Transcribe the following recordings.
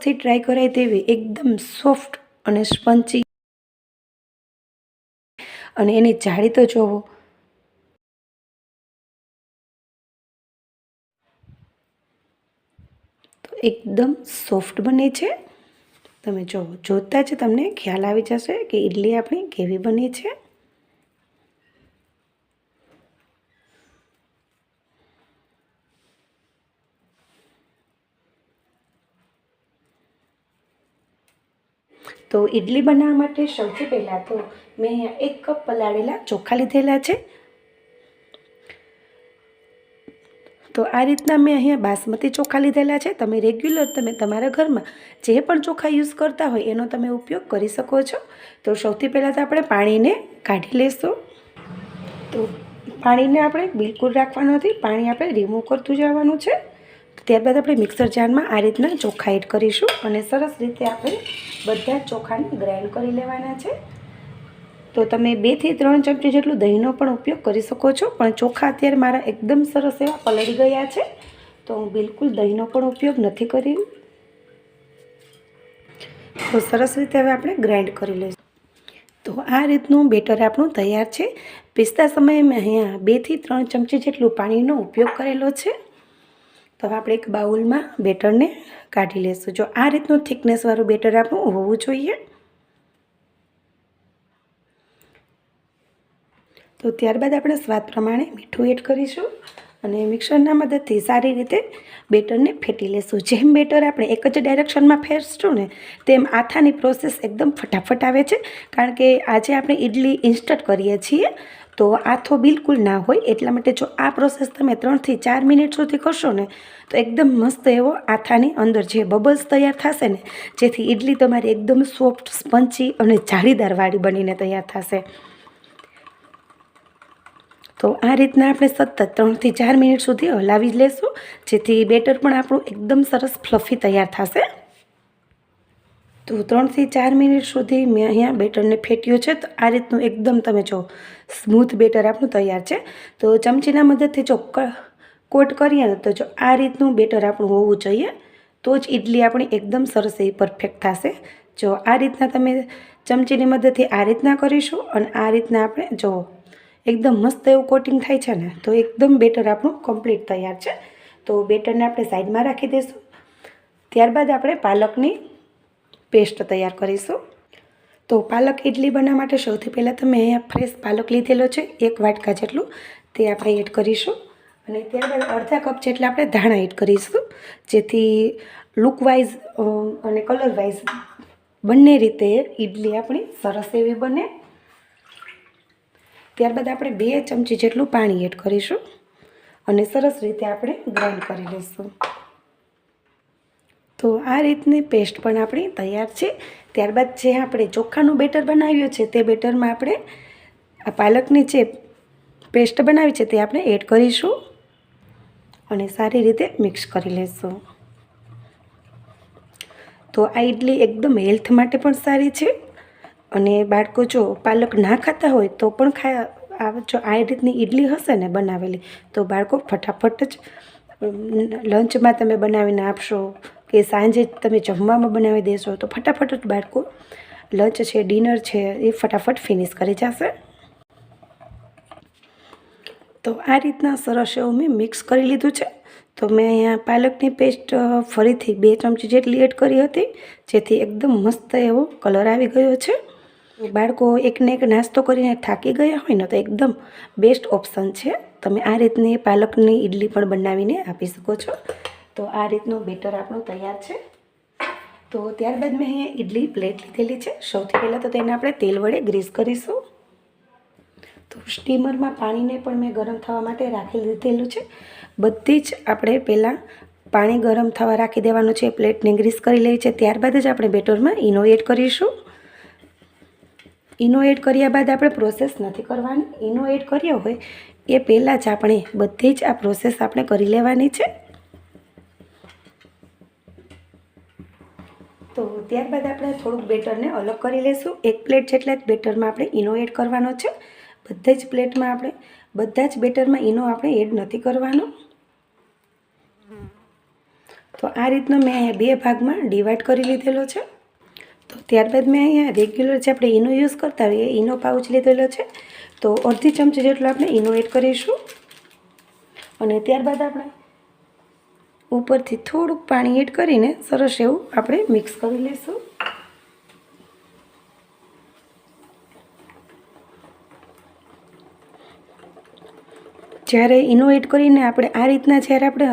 થી ટ્રાય કરાય તેવી એકદમ સોફ્ટ અને સ્પંચી અને એની જાળી તો જોવો. તો એકદમ સોફ્ટ બને છે. તમે જોવો, જોતાં જ તમને ખ્યાલ આવી જશે કે ઇડલી આપણી કેવી બની છે. તો ઇડલી બનાવવા માટે સૌથી પહેલાં તો મેં અહીંયા એક કપ પલાળેલા ચોખા લીધેલા છે. તો આ રીતના મેં અહીંયા બાસમતી ચોખા લીધેલા છે. તમે રેગ્યુલર તમે તમારા ઘરમાં જે પણ ચોખા યુઝ કરતા હોય એનો તમે ઉપયોગ કરી શકો છો. તો સૌથી પહેલાં તો આપણે પાણીને કાઢી લઈશું તો પાણીને આપણે બિલકુલ રાખવાનું નથી. પાણી આપણે રિમૂવ કરતું જવાનું છે. ત્યારબાદ આપણે મિક્સર જારમાં આ રીતના ચોખા એડ કરીશું અને સરસ રીતે આપણે બધા ચોખાને ગ્રાઇન્ડ કરી લેવાના છે. તો તમે બેથી ત્રણ ચમચી જેટલું દહીંનો પણ ઉપયોગ કરી શકો છો, પણ ચોખા અત્યારે મારા એકદમ સરસ એવા પલળી ગયા છે. તો હું બિલકુલ દહીંનો પણ ઉપયોગ નથી કરી તો સરસ રીતે હવે આપણે ગ્રાઇન્ડ કરી લઈશું. તો આ રીતનું બેટર આપણું તૈયાર છે. પીસતા સમયે મેં અહીંયા બેથી ત્રણ ચમચી જેટલું પાણીનો ઉપયોગ કરેલો છે. તો આપણે એક બાઉલમાં બેટરને કાઢી લઈશું જો આ રીતનું થિકનેસવાળું બેટર આપણું હોવું જોઈએ. તો ત્યારબાદ આપણે સ્વાદ પ્રમાણે મીઠું એડ કરીશું અને મિક્સરના મદદથી સારી રીતે બેટરને ફેટી લેશું. જેમ બેટર આપણે એક જ ડાયરેક્શનમાં ફેરશું ને, તેમ આથાની પ્રોસેસ એકદમ ફટાફટ આવે છે. કારણ કે આજે આપણે ઇડલી ઇન્સ્ટન્ટ કરીએ છીએ. તો આથો બિલકુલ ના હોય એટલા માટે જો આ પ્રોસેસ તમે ત્રણથી ચાર મિનિટ સુધી કરશો ને, તો એકદમ મસ્ત એવો આથાની અંદર જે બબલ્સ તૈયાર થશે ને, જેથી ઇડલી તમારી એકદમ સોફ્ટ સ્પંચી અને જાળીદારવાળી બનીને તૈયાર થશે. તો આ રીતના આપણે સતત ત્રણથી ચાર મિનિટ સુધી હલાવી લેશું, જેથી બેટર પણ આપણું એકદમ સરસ ફ્લફી તૈયાર થશે. તો ત્રણથી ચાર મિનિટ સુધી મેં અહીંયા બેટરને ફેટ્યું છે. તો આ રીતનું એકદમ તમે જો સ્મૂથ બેટર આપણું તૈયાર છે. તો ચમચીના મદદથી જો કોટ કરીએ ને તો જો આ રીતનું બેટર આપણું હોવું જોઈએ. તો જ ઇડલી આપણી એકદમ સરસ એવી પરફેક્ટ થશે. જો આ રીતના તમે ચમચીની મદદથી આ રીતના કરીશું અને આ રીતના આપણે જો એકદમ મસ્ત એવું કોટિંગ થાય છે ને, તો એકદમ બેટર આપણું કમ્પ્લીટ તૈયાર છે. તો બેટરને આપણે સાઈડમાં રાખી દઈશું. ત્યારબાદ આપણે પાલકની પેસ્ટ તૈયાર કરીશું. તો પાલક ઇડલી બનાવવા માટે સૌથી પહેલાં તો મેં અહીંયા ફ્રેશ પાલક લીધેલો છે, એક વાટકા જેટલું. તે આપણે એડ કરીશું. અને ત્યારબાદ અડધા કપ જેટલા આપણે ધાણા એડ કરીશું. જેથી લુકવાઇઝ અને કલરવાઇઝ બંને રીતે ઇડલી આપણી સરસ એવી બને. ત્યારબાદ આપણે બે ચમચી જેટલું પાણી એડ કરીશું. અને સરસ રીતે આપણે ગ્રાઇન્ડ કરી લઈશું. તો આ રીતની પેસ્ટ પણ આપણી તૈયાર છે. ત્યારબાદ જે આપણે ચોખાનું બેટર બનાવ્યું છે તે બેટરમાં આપણે આ પાલકની જે પેસ્ટ બનાવી છે તે આપણે એડ કરીશું અને સારી રીતે મિક્સ કરી લઈશું તો આ ઇડલી એકદમ હેલ્થ માટે પણ સારી છે અને બાળકો જો પાલક ના ખાતા હોય તો પણ ખા જો આ રીતની ઇડલી હશે ને બનાવેલી, તો બાળકો ફટાફટ જ લંચમાં તમે બનાવીને આપશો કે સાંજે તમે જમવામાં બનાવી દેશો તો ફટાફટ જ બાળકો લંચ છે, ડિનર છે, એ ફટાફટ ફિનિશ કરી જશે. તો આ રીતના સરસ એવું મેં મિક્સ કરી લીધું છે. તો મેં અહીંયા પાલકની પેસ્ટ ફરીથી બે ચમચી જેટલી એડ કરી હતી, જેથી એકદમ મસ્ત એવો કલર આવી ગયો છે. બાળકો એકને એક નાસ્તો કરીને થાકી ગયા હોય ને તો એકદમ બેસ્ટ ઓપ્શન છે. તમે આ રીતની પાલકની ઇડલી પણ બનાવીને આપી શકો છો. તો આ રીતનું બેટર આપણું તૈયાર છે. તો ત્યારબાદ મેં અહીંયા ઇડલી પ્લેટ લીધેલી છે. સૌથી પહેલાં તો તેને આપણે તેલ વડે ગ્રીસ કરીશું. તો સ્ટીમરમાં પાણીને પણ મેં ગરમ થવા માટે રાખી લીધેલું છે. બધી જ આપણે પહેલાં પાણી ગરમ થવા રાખી દેવાનું છે, પ્લેટને ગ્રીસ કરી લેવી છે. ત્યારબાદ જ આપણે બેટરમાં ઇનો એડ કરીશું. ઇનો એડ કર્યા બાદ આપણે પ્રોસેસ નથી કરવાની. ઇનો એડ કર્યો હોય એ પહેલાં જ આપણે બધી જ આ પ્રોસેસ આપણે કરી લેવાની છે. તો ત્યારબાદ આપણે થોડુંક બેટરને અલગ કરી લઈશું એક પ્લેટ જેટલા જ બેટરમાં આપણે ઇનો એડ કરવાનો છે. બધા જ પ્લેટમાં આપણે, બધા જ બેટરમાં ઇનો આપણે એડ નથી કરવાનો. તો આ રીતનો મેં અહીંયા બે ભાગમાં ડિવાઈડ કરી લીધેલો છે. તો ત્યારબાદ મેં અહીંયા રેગ્યુલર જે આપણે ઈનો યુઝ કરતા હોઈએ, ઈનો પાઉચ લીધેલો છે. તો અડધી ચમચી જેટલો આપણે ઈનો એડ કરીશું. અને ત્યારબાદ આપણે ઉપરથી થોડુંક પાણી એડ કરીને સરસ એવું આપણે મિક્સ કરી લઈશું જ્યારે ઇનો એડ કરીને આપણે આ રીતના જ્યારે આપણે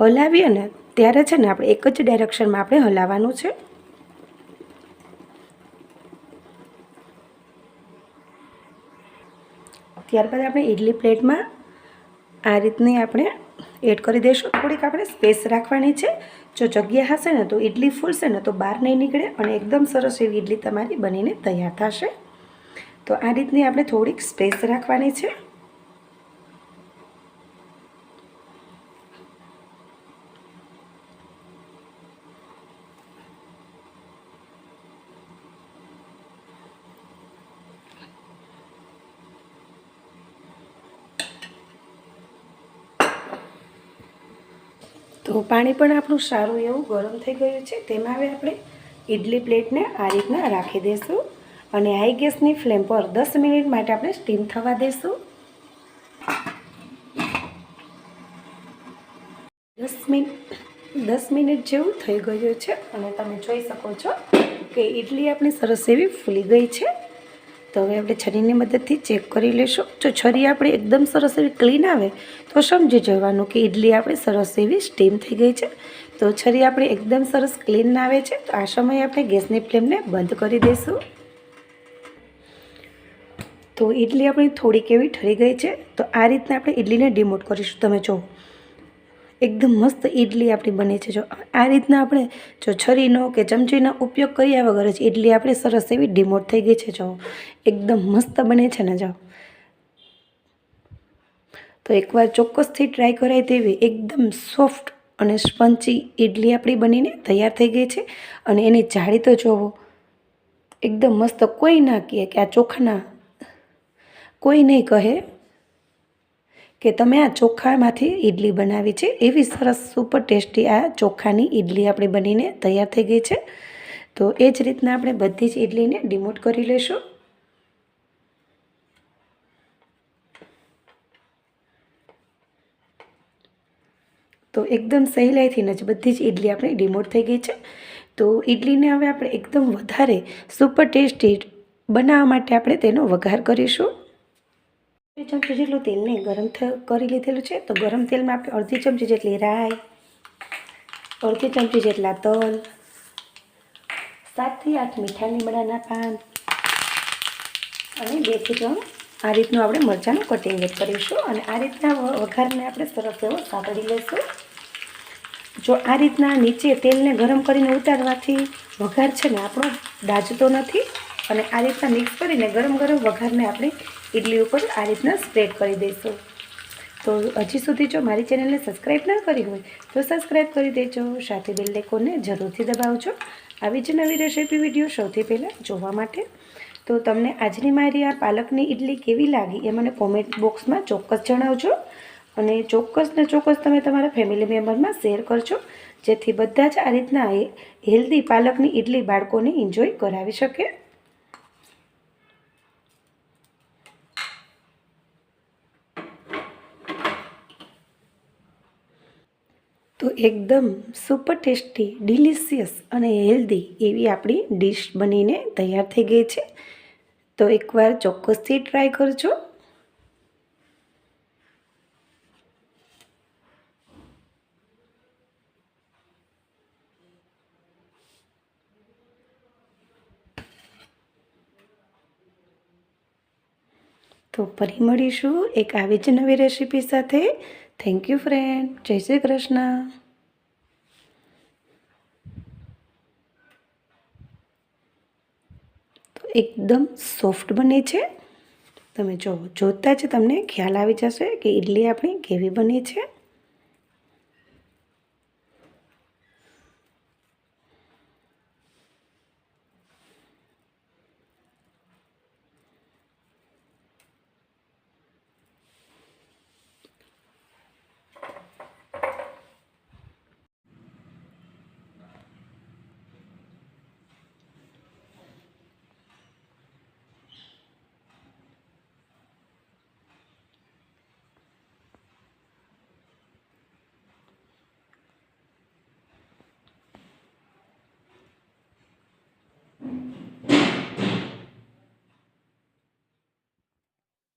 હલાવીએ ને, ત્યારે છે ને આપણે એક જ ડાયરેક્શનમાં આપણે હલાવવાનું છે. ત્યારબાદ આપણે ઇડલી પ્લેટમાં આ રીતની આપણે એડ કરી દઈશું થોડીક આપણે સ્પેસ રાખવાની છે. જો જગ્યા હશે ને તો ઇડલી ફૂલશે ને તો બહાર નહીં નીકળે અને એકદમ સરસ એવી ઇડલી તમારી બનીને તૈયાર થશે. તો આ રીતની આપણે થોડીક સ્પેસ રાખવાની છે. તો પાણી પણ આપણું સારું એવું ગરમ થઈ ગયું છે. તેમાં હવે આપણે ઇડલી પ્લેટને આ રીતના રાખી દઈશું અને હાઈ ગેસની ફ્લેમ પર દસ મિનિટ માટે આપણે સ્ટીમ થવા દઈશું. દસ મિનિટ દસ મિનિટ જેવું થઈ ગયું છે અને તમે જોઈ શકો છો કે ઇડલી આપણી સરસ એવી ફૂલી ગઈ છે. તો હવે આપણે છરીની મદદથી ચેક કરી લઈશું જો છરી આપણે એકદમ સરસ એવી ક્લીન આવે, તો સમજી જવાનું કે ઇડલી આપણે સરસ એવી સ્ટીમ થઈ ગઈ છે. તો છરી આપણે એકદમ સરસ ક્લીન આવે છે, તો આ સમયે આપણે ગેસની ફ્લેમને બંધ કરી દઈશું. તો ઇડલી આપણી થોડીક એવી ઠરી ગઈ છે, તો આ રીતના આપણે ઇડલીને ડિમોટ કરીશું. તમે જુઓ એકદમ મસ્ત ઇડલી આપણી બને છે. જો આ રીતના આપણે જો છરીનો કે ચમચીનો ઉપયોગ કર્યા વગર જ ઇડલી આપણી સરસ એવી ડિમોટ થઈ ગઈ છે. જો એકદમ મસ્ત બને છે ને જો. તો એકવાર ચોક્કસથી ટ્રાય કરાય તેવી એકદમ સોફ્ટ અને સ્પંચી ઇડલી આપણી બનીને તૈયાર થઈ ગઈ છે. અને એની જાળી તો જોવો, એકદમ મસ્ત કોઈ ના કહે કે આ ચોખાના, કોઈ નહીં કહે. કે તમે આ ચોખામાંથી ઇડલી બનાવી છે. એવી સરસ સુપર ટેસ્ટી આ ચોખાની ઇડલી આપણી બનીને તૈયાર થઈ ગઈ છે. તો એ જ રીતના આપણે બધી જ ઇડલીને ડિમોટ કરી લઈશું તો એકદમ સહેલાઈથી જ બધી જ ઇડલી આપણી ડિમોટ થઈ ગઈ છે. તો ઇડલીને હવે આપણે એકદમ વધારે સુપર ટેસ્ટી બનાવવા માટે આપણે તેનો વઘાર કરીશું. બે ચમચી જેટલું તેલને ગરમ કરી લીધેલું છે. તો ગરમ તેલમાં આપણે અડધી ચમચી જેટલી રાઈ, અડધી ચમચી જેટલા તલ, સાતથી આઠ મીઠા લીમડાના પાન અને બેથી ત્રણ આ રીતનું આપણે મરચાંનું કટિંગ એડ કરીશું અને આ રીતના વઘારને આપણે સરસ એવો સાંકળી લઈશું. જો આ રીતના નીચે તેલને ગરમ કરીને ઉતારવાથી વઘાર છે ને આપણો દાજતો નથી અને આ રીતના મિક્સ કરીને ગરમ ગરમ વઘારને આપણે ઇડલી ઉપર આ રીતના સ્પ્રેડ કરી દઈશું. તો હજી સુધી જો મારી ચેનલને સબસ્ક્રાઈબ ના કરી હોય, તો સબસ્ક્રાઈબ કરી દેજો. સાથે બેલ આઇકોનને જરૂરથી દબાવજો. આવી જ નવી રેસીપી વીડિયો સૌથી પહેલાં જોવા માટે. તો તમને આજની મારી આ પાલકની ઇડલી કેવી લાગી એ મને કોમેન્ટ બોક્સમાં ચોક્કસ જણાવજો. અને ચોક્કસ ને ચોક્કસ તમે તમારા ફેમિલી મેમ્બરમાં શેર કરજો, જેથી બધા જ આ રીતના હેલ્ધી પાલકની ઇડલી બાળકોને એન્જોય કરાવી શકે. તો એકદમ સુપર ટેસ્ટી ડિલિશિયસ અને હેલ્ધી એવી આપણી ડીશ બનીને તૈયાર થઈ ગઈ છે. તો એકવાર ચોક્કસથી ટ્રાય કરજો. તો ફરી મળીશું એક આવી જ નવી રેસીપી સાથે. થેન્ક યુ ફ્રેન્ડ જય શ્રી કૃષ્ણ તો એકદમ સોફ્ટ બને છે. તમે જો, જોતાં જ તમને ખ્યાલ આવી જશે કે ઇડલી આપણી કેવી બની છે.